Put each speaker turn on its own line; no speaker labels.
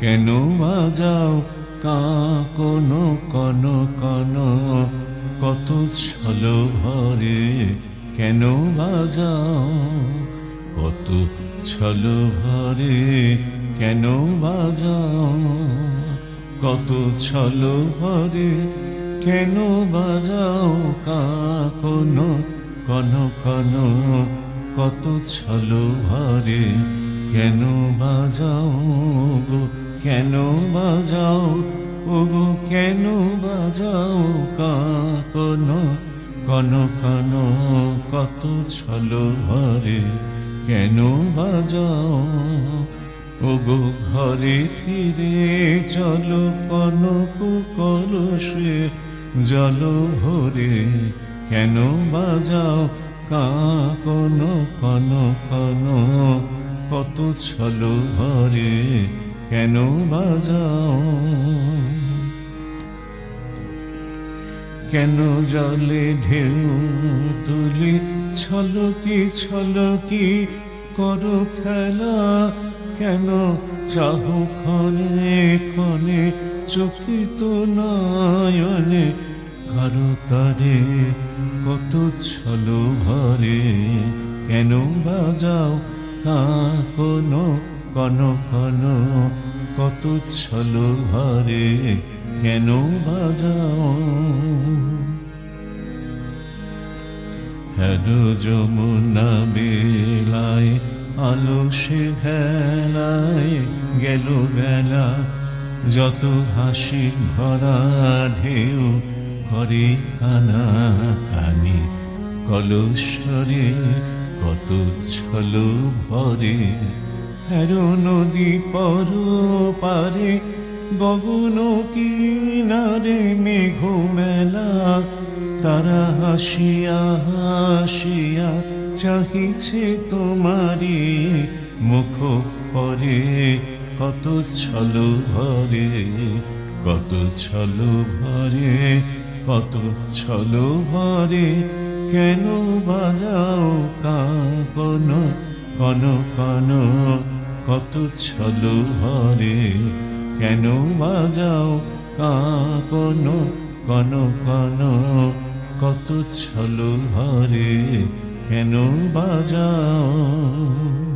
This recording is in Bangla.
কেন বাজাও কা কোন কন? কন কত ছল ভরে কেন বাজাও? কত ছল ভরে কেন বাজাও? কত ছল ভরে কেন বাজাও? কা কোন কন? কন কত ছল ভরে কেন বাজাও গো? কেন বাজাও? ওগো, কেন বাজাও? কা কোন কন কত ছল ভরে কেন বাজাও? ওগো, ঘরে ফিরে চলো কনক কলসে জল ভরে। কেন বাজাও? কা কোন কন কত ছল ভরে কেন বাজাও? কেন জলে ঢেউ তুলি? ছলকি ছলকি করো খেলা। কেন চাহ ক্ষণে ক্ষণে? চকিত নয়নে কারও তারে কত ছল ভরে কেন বাজাও? কা কোন কন কন কত ছল ভরে কেন বাজাও? হ্যালো যমুনা বেলায়, আলো সে হেলায়, গেল বেলা, যত হাসি ভরা ঢেউ করে কানা কানি কলস্বরে কত ছল ভরে হ্যারো নদী পর পারে, গগন কিনারে মেঘ মেলা তারা হাসিয়া হাসিয়া চাহিছে তোমারি মুখ পরে। কত ছল ভরে কত ছল ভরে কত ছল ভরে কেন বাজাও কান কন কন কত ছল হরে কেন বাজাও কান কন কন কত ছল হরে কেন বাজাও?